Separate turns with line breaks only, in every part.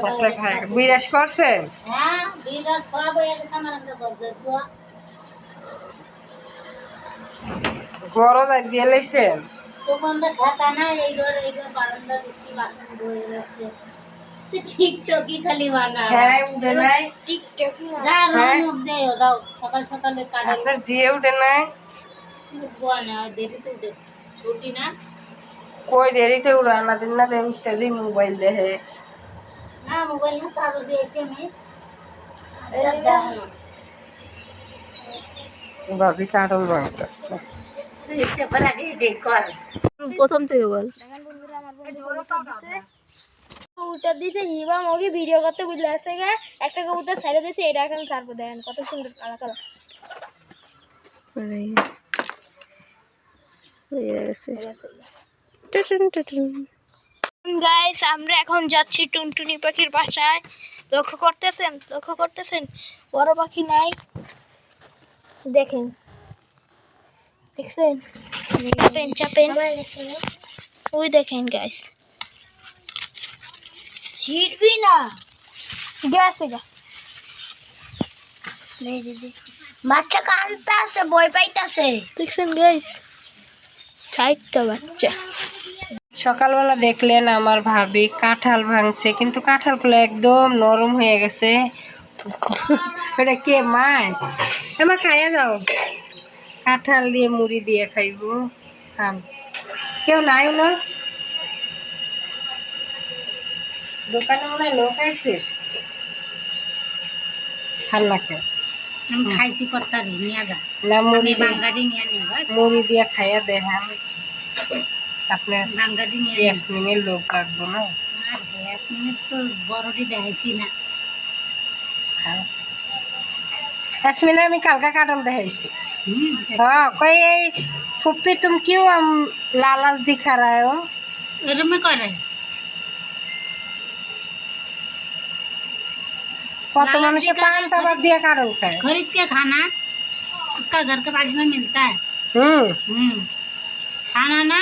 একটা খায়? বিরাজ করছেন?
হ্যাঁ হয়ে একটা দোয়া
বড় যাই দিয়ে লাইছেন?
সুগন্ধ খাতা না এই ঘর এই ঘর বারান্দা দিচ্ছি বাসন বয়ে গেছে তুই ঠিক তো কি খালি বানা
হ্যাঁ উঠে নাই।
টিকটক
যা
হ্যাঁ। উঠে নাই?
বুয়া না দেরি তো উঠে ছুটি না।
কই দেরিতে উড়ানা দিন না দেন উঠতে মোবাইল দেখে।
না মোবাইল দিয়েছি আমি। এটা দেখো না
ভাবি কাটল
প্রথম থেকে বল। কবুতর দিছে হিবা মগে ভিডিও করতে বুঝলে গে। একটা কবুতর ছেড়ে দিয়েছে এটা এখন ছাড়বো দেখেন কত সুন্দর কালা কালা গাইস আমরা এখন যাচ্ছি টুনটুনি পাখির বাসায়। লক্ষ্য করতেছেন? লক্ষ্য করতেছেন? বড় পাখি নাই। দেখেন। দেখছেন? চাপেন চাপেন। ওই দেখেন গাইস ছিটবি না। গেছে গা। নেই দিদি
বাচ্চা কানতে আছে বই পাইতাছে।
দেখছেন গাইস ষাটটা বাচ্চা।
সকালবেলা দেখলেন আমার ভাবি কাঁঠাল ভাঙছে কিন্তু কাঁঠালগুলো একদম নরম হয়ে গেছে। এটা কে মায়? এবার খাইয়া যাও। কাঁঠাল দিয়ে মুড়ি দিয়ে খাইব। খান কেউ নাই না? দোকানে মনে হয় লোক না খেয়ে
আমি খাইছি কত্তারি নিয়ে যা।
না মুড়ি দিয়ে খাইয়া দেখান আপনার
বাঙ্গাড়ি নিয়ে নিই
ইয়াসমিনের লোক লাগবো না
আর গ্যাস মিনিট তো বড়টি দেখাইছি না
ইয়াসমিনে আমি কালকা কাটল দেখাইছি
হুম
हाँ कोई यही फुप्पी तुम क्यों हम लालच दिखा रहे हो
এরমে করে
কত
लालच
মানুষে
दिखा
পান
रहे,
তাবাক দিয়ে কাটল খায়
खरीद के खाना उसका घर के बाजू में मिलता है
হুম
হুম খানা না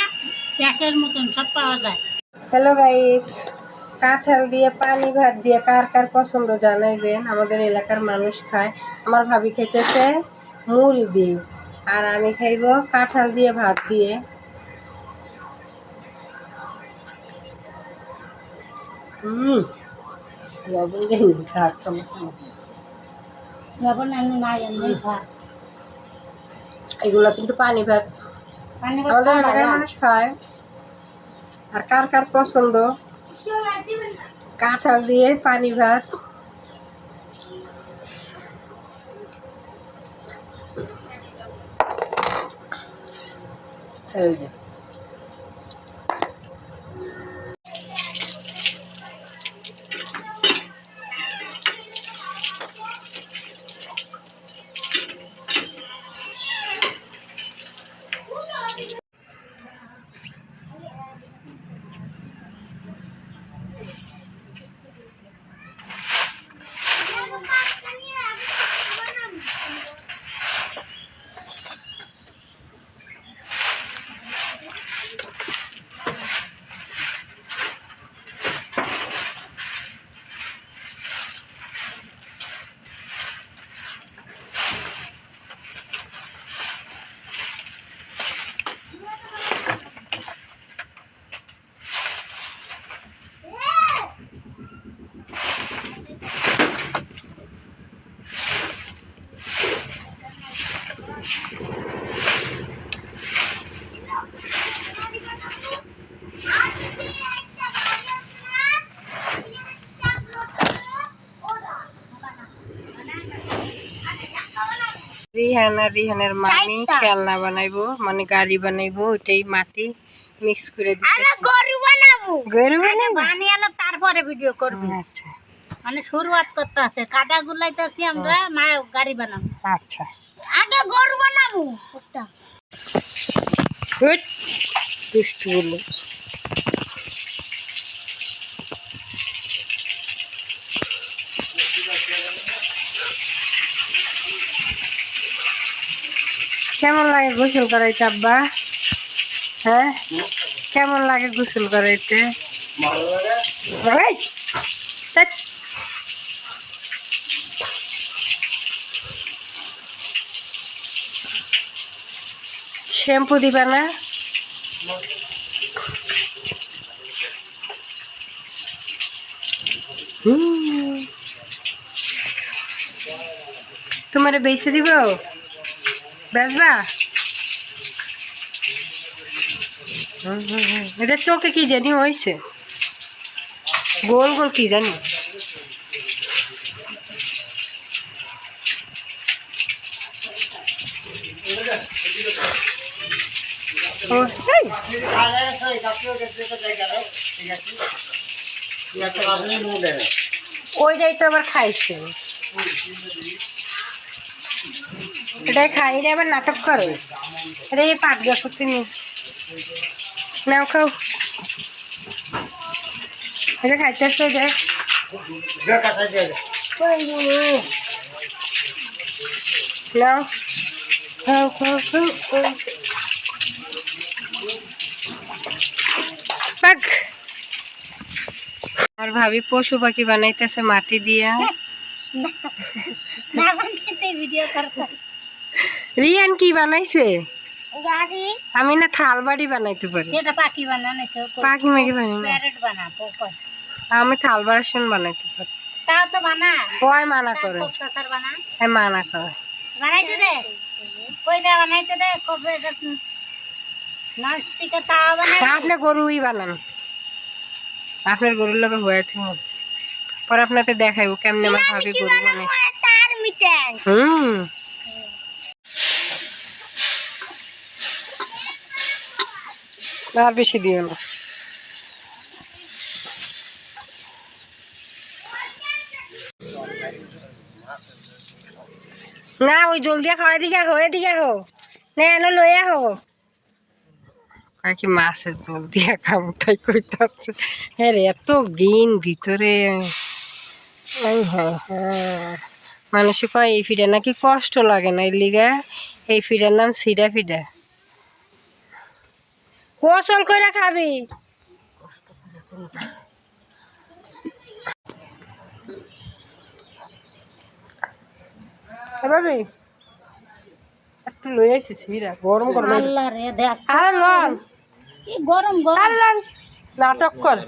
গ্যাসের মতন সব পাওয়া যায়।
হ্যালো গাইস কাঁঠাল দিয়ে পানি ভাত দিয়ে কার কার পছন্দ জানাইবেন? আমাদের এলাকার মানুষ খায়। আমার ভাবি খেতেছে মুড়ি দিয়ে আর আমি খাইব কাঁঠাল দিয়ে ভাত দিয়ে। হুম লবণ দিন থাক সমস্যা নেই।
যখন আমি না
এগুলো কিন্তু পানি ভাত। আমাদের এলাকার মানুষ খায়। আর কার কার পছন্দ? কাঁঠাল দিয়ে পানি ভাত। এই যে। রিহান রিহানের মামি খেলনা বানাইবো মানে গাড়ি বানাইবো ওইটাই মাটি মিক্স করে দিতে
গরু বানাবো।
গরু
বানিয়ে এলো তারপরে ভিডিও করবি।
আচ্ছা।
মানে শুরুয়াত করতে আছে। কাদা গুলাইতেছি আমরা মা গাড়ি বানাবো।
আচ্ছা।
আগে গরু বানাবো।
দুষ্টু বলে কেমন লাগে গোসল করাইতে, আব্বা? হ্যাঁ? কেমন লাগে গোসল করাইতে? শ্যাম্পু দিবা না। তোমারে বেছে দিব? হুম। এটা চোখে কি জানি হয়েছে? গোল গোল কি জানি? ও, এই, ওইটাই তো আবার খাইছে। এটাই খাই এটা আবার নাটক করে এটা এই পাট গাছ নিয়ে নাও খাও এটা খাইতেছে এটা নাও খাও খাও খাও। পাক আর ভাবি পশু পাখি বানাইতেছে মাটি দিয়া
ভিডিও করতে
রিয়ান কি বানাইছে? আমি না থাল বাড়ি বানাইতে পারি।
এটা পাখি বানানো
পাখি মাগি বানাই আমি থাল বাসন বানাইতে পারি।
তাও তো বানা।
কয় মানা করে? হ্যাঁ মানা করে।
বানাইতে দে। কইটা বানাইতে দে কবে এটা ননস্টিকে বানাই
আপনি গরুই বানান। আপনার গরুর লোকে হয়েছে পরে আপনাকে দেখাইবো কেমনে আমার ভাবি গরু বানাই
তার
হুম আর বেশি দিও না। না, ওই জলদি খাওয়া দিকে হো এদিকে হো না, এনে লই আহো। কাকি মাছের জল দিয়া খাব, তাই কইতাছে। হ্যাঁ রে, এত গিন ভিতরে। হ্যাঁ হ্যাঁ। মানুষ কয়, এই ফিডা নাকি কষ্ট লাগে না এই লিগা। এই ফিডার নাম সিডা ফিডা। কোসল কইরা খাবি। ভাবি একটু লই আইসি সিরা গরম গরম
আল্লাহ রে দেখ
আরে লন
কি গরম গরম।
আরে লন নাটক কর।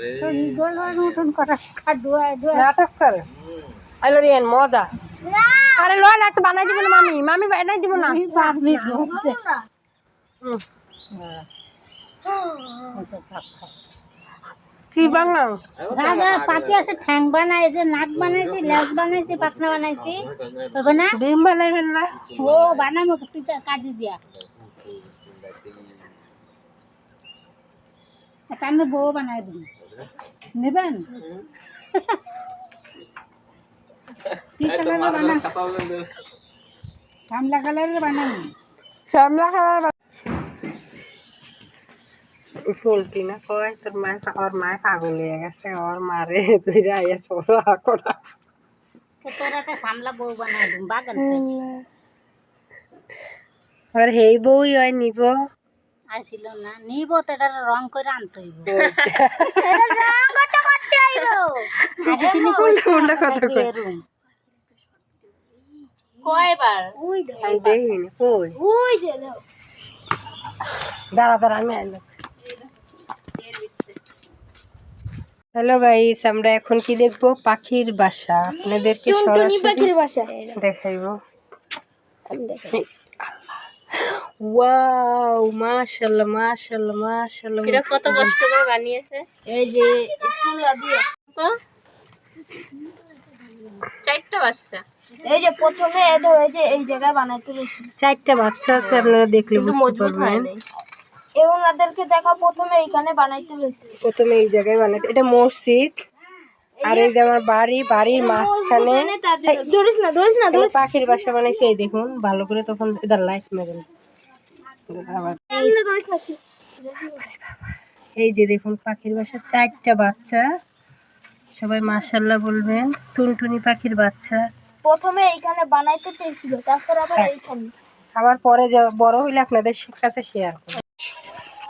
গরম উঠুন করা
কর মজা আরে লন একটা বানাই দিব না মামি। মামি বানাই দিব না।
পারবি
হুম। কি বানাও?
রাজা পাতি আছে ঠ্যাং বানাইছে নাক বানাইছি লেজ বানাইছি পাখনা বানাইছি। হবে না?
ডিম বানাইবেন না?
ও বানাবো পিঠা কাটি দিয়া। একটা আমি বউ বানাই নেবেন? কি কালারের বানান
শ্যামলা খাওয়া ফুলটি না কয় তোর মায় ওর মায় পাগল হয়ে গেছে ওর মারে তুই আইয়া ছোড়া করা
তোর একটা সামলা বউ বানাই বাগান
আর হেই বউই হয় নিব
আসিল না নিব তো এটা রং করে আনতে হইব
কয়
কয়বার
কই
ওই
দাঁড়া দাঁড়া আমি আইলাম হ্যালো গাইস আমরা এখন কি দেখব? পাখির বাসা। আপনাদেরকে সরাসরি পাখির বাসা। দেখাইবো। ওয়াও মাশাআল্লাহ মাশাআল্লাহ মাশাআল্লাহ। এটা কত কষ্ট করে বানিয়েছে?
এই যে একটু দিয়ে।
চারটা বাচ্চা।
এই যে প্রথমে এত হয়েছে এই জায়গায় বানাইতে
চারটা বাচ্চা আছে আপনারা দেখলে বুঝতে পারবেন।
এই ওনাদেরকে দেখা প্রথমে এইখানে বানাইতে গেছি
প্রথমে এই জায়গায় বানাতে এটা মসজিদ। আর এই যে আমার বাড়ি বাড়ির মাঝখানে
ধরিস না ধরিস না
এই পাখির বাসা বানাইছে এই দেখুন ভালো করে তখন এদার লাইট মেরেন
ধরিস
এই যে দেখুন পাখির বাসা চারটা বাচ্চা। সবাই মাশাল্লাহ বলবেন টুনটুনি পাখির বাচ্চা।
প্রথমে এইখানে বানাইতে চেয়েছিল তারপর আবার এইখানে।
আবার পরে যা বড় হইলে আপনাদের কাছে শেয়ার করব।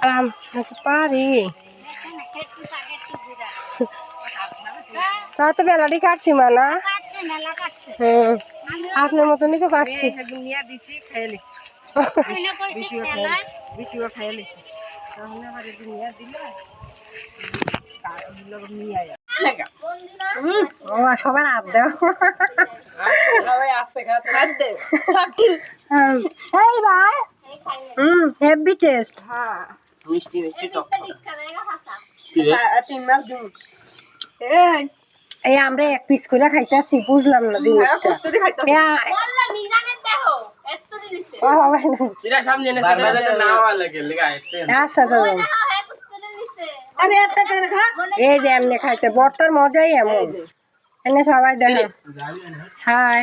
আর আমি নাকি পারি তা তো বেলাটি কাটছি মা না? আপনার মতনই তো কাটছি। সবার হাত দাও। হুম, এই ভাই। Hmm heavy taste.
মিষ্টি মিষ্টি টক
এই। আমরা এক পিস করে খাইতেছি বুঝলাম না জিনিসটা।
আসছে
আচ্ছা আচ্ছা
হ্যাঁ
এই যে এমনি খাইতে বর্তার মজাই এমন। এনে সবাই দেখো। হাই।